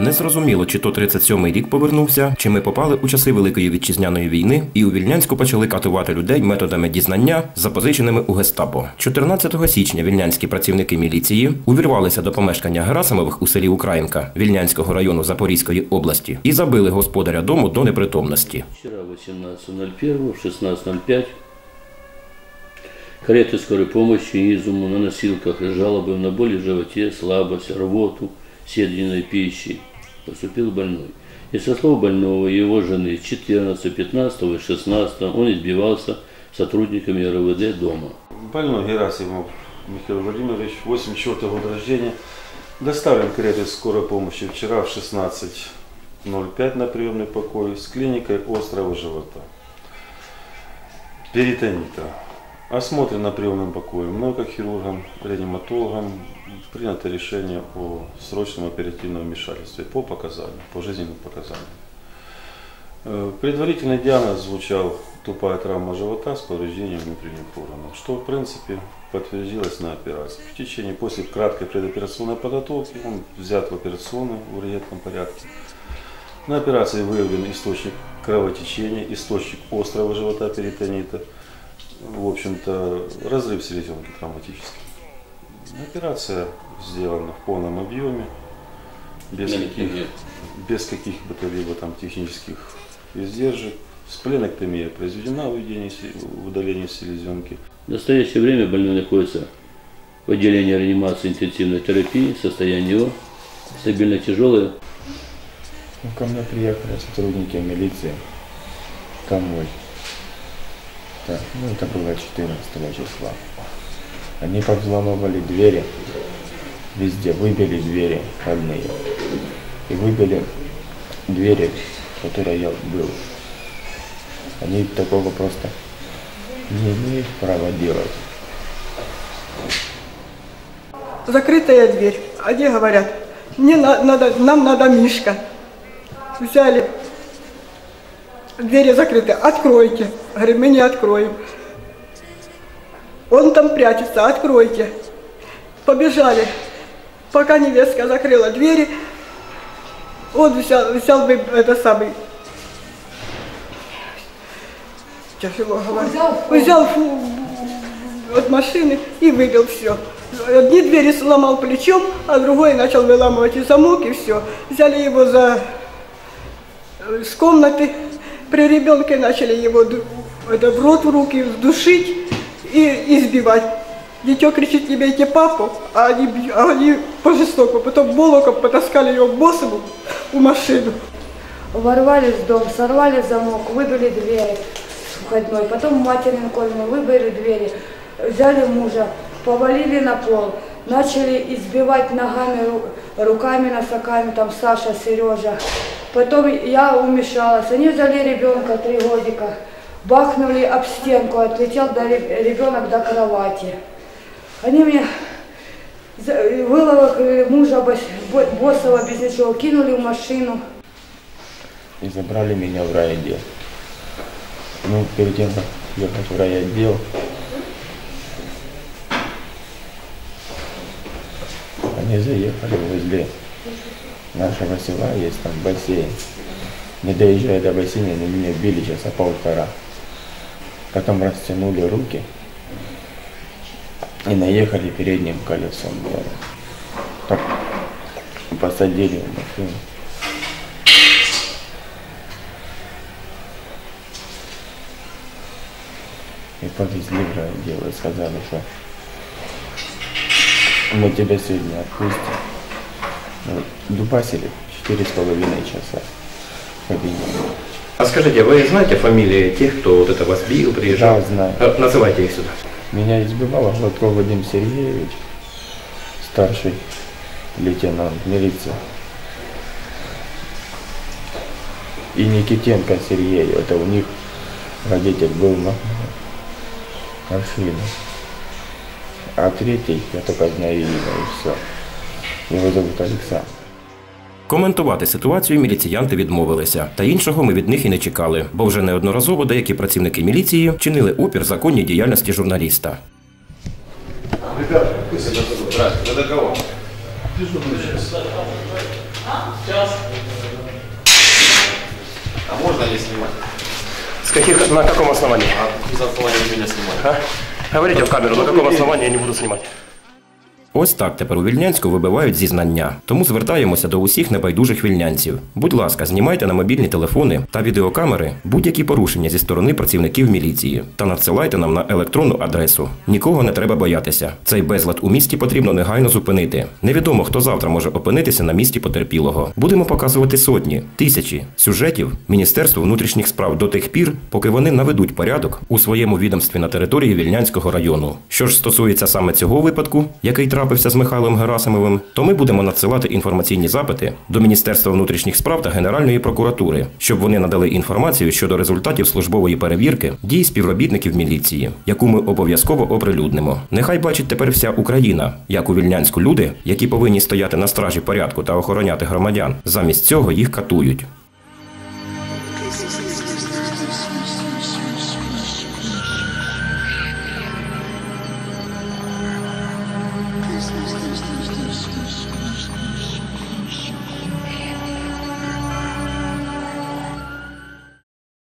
Не зрозуміло, чи то 37-й рік повернувся, чи ми попали у часи Великої вітчизняної війни і у Вільнянську почали катувати людей методами дізнання, запозиченими у гестапо. 14 січня вільнянські працівники міліції увірвалися до помешкання Герасимових у селі Українка Вільнянського району Запорізької області і забили господаря дому до непритомності. Вчера 18.01, в 16.05 кареты скорой помощи Изуму на носилках и на боли в животе, слабость, рвоту, седьиной пищи поступил больной. И со слов больного его жены 14, 15 и 16 он избивался сотрудниками РВД дома. Больной Герасимов Михаил Владимирович, 84 года рождения, доставлен каретой скорой помощи вчера в 16.05 на приемный покой с клиникой острого живота. Перитонита. Осмотрен на приемном покое многохирургом, реаниматологом. Принято решение о срочном оперативном вмешательстве по показаниям, по жизненным показаниям. Э, Предварительный диагноз звучал тупая травма живота с повреждением внутренних органов, что в принципе подтвердилось на операции. В течение, после краткой предоперационной подготовки он взят в операционную в ургентном порядке. На операции выявлен источник кровотечения, источник острого живота перитонита, в общем-то разрыв селезенки травматический. Операция сделана в полном объеме, без каких, без каких бы то либо там технических издержек. Спленэктомия произведена в удаление, в удалении селезенки. В настоящее время больной находится в отделении реанимации интенсивной терапии, состояние его стабильно тяжелое, Ну, ко мне приехали сотрудники милиции конвой. Так, ну это было 14 числа. Они повзламывали двери, везде выбили двери родные. И выбили двери, в которой я был. Они такого просто не имеют права делать. закрытая дверь. Они говорят, мне на- надо, нам надо Мишка. Взяли, двери закрыты, откройте. Говорю, мы не откроем. Он там прячется, откройте. Побежали. Пока невестка закрыла двери, он взял, взял бы это самый, тяжело говорить, взял фу- от машины и выбил все. Одни двери сломал плечом, а другой начал выламывать и замок, и все. Взяли его за э, с комнаты, при ребенке начали его это, в рот, в руки душить и избивать. Дитё кричит, не бейте папу, а они, а они по-жестоку. Потом молоком потаскали его босым в машину. Ворвались в дом, сорвали замок, выбили двери входной, потом материн кольный, выбили двери, взяли мужа, повалили на пол, начали избивать ногами, ру- руками, носоками, там Саша, Сережа. Потом я умешалась, они взяли ребенка три годика, бахнули об стенку, отлетел до ре- ребенок до кровати. Они мне выловили мужа бос- бо- босого без ничего, кинули в машину. и забрали меня в райотдел. Ну, перед тем, как ехать в райотдел, они заехали возле нашего села, есть там бассейн. Не доезжая до бассейна, они меня били часа полтора. Потом растянули руки и наехали передним колесом. Так посадили в машину. И повезли в райотдел и сказали, что мы тебя сегодня отпустим. Ну, Дубасили четыре с половиной часа. в кабинете. А скажите, вы знаете фамилии тех, кто вот это вас бил, приезжал? Да, знаю. Э, Называйте их сюда. Меня избивал Гладков Вадим Сергеевич, старший лейтенант милиции. И Никитенко Сергей, это у них водитель был на машине. А третий, я только знаю имя и все. Его зовут Александр. Коментувати ситуацію міліціянти відмовилися, та іншого ми від них і не чекали, бо вже неодноразово деякі працівники міліції чинили опір законній діяльності журналіста. Ребята, до кого? А можно не снимать? С каких, на каком основании? А за основание меня снимать? Говорите в камеру, на каком основании я не буду знімати. Ось так тепер у Вільнянську вибивають зізнання. Тому звертаємося до усіх небайдужих вільнянців. Будь ласка, знімайте на мобільні телефони та відеокамери будь-які порушення зі сторони працівників міліції та надсилайте нам на електронну адресу. Нікого не треба боятися. Цей безлад у місті потрібно негайно зупинити. Невідомо, хто завтра може опинитися на місці потерпілого. Будемо показувати сотні, тисячі сюжетів Міністерству внутрішніх справ до тих пір, поки вони наведуть порядок у своєму відомстві на території Вільнянського району. Що ж стосується саме цього випадку, який трапився з Михайлом Герасимовим, то ми будемо надсилати інформаційні запити до Міністерства внутрішніх справ та Генеральної прокуратури, щоб вони надали інформацію щодо результатів службової перевірки дій співробітників міліції, яку ми обов'язково оприлюднимо. Нехай бачить тепер вся Україна, як у Вільнянську люди, які повинні стояти на стражі порядку та охороняти громадян. Замість цього їх катують.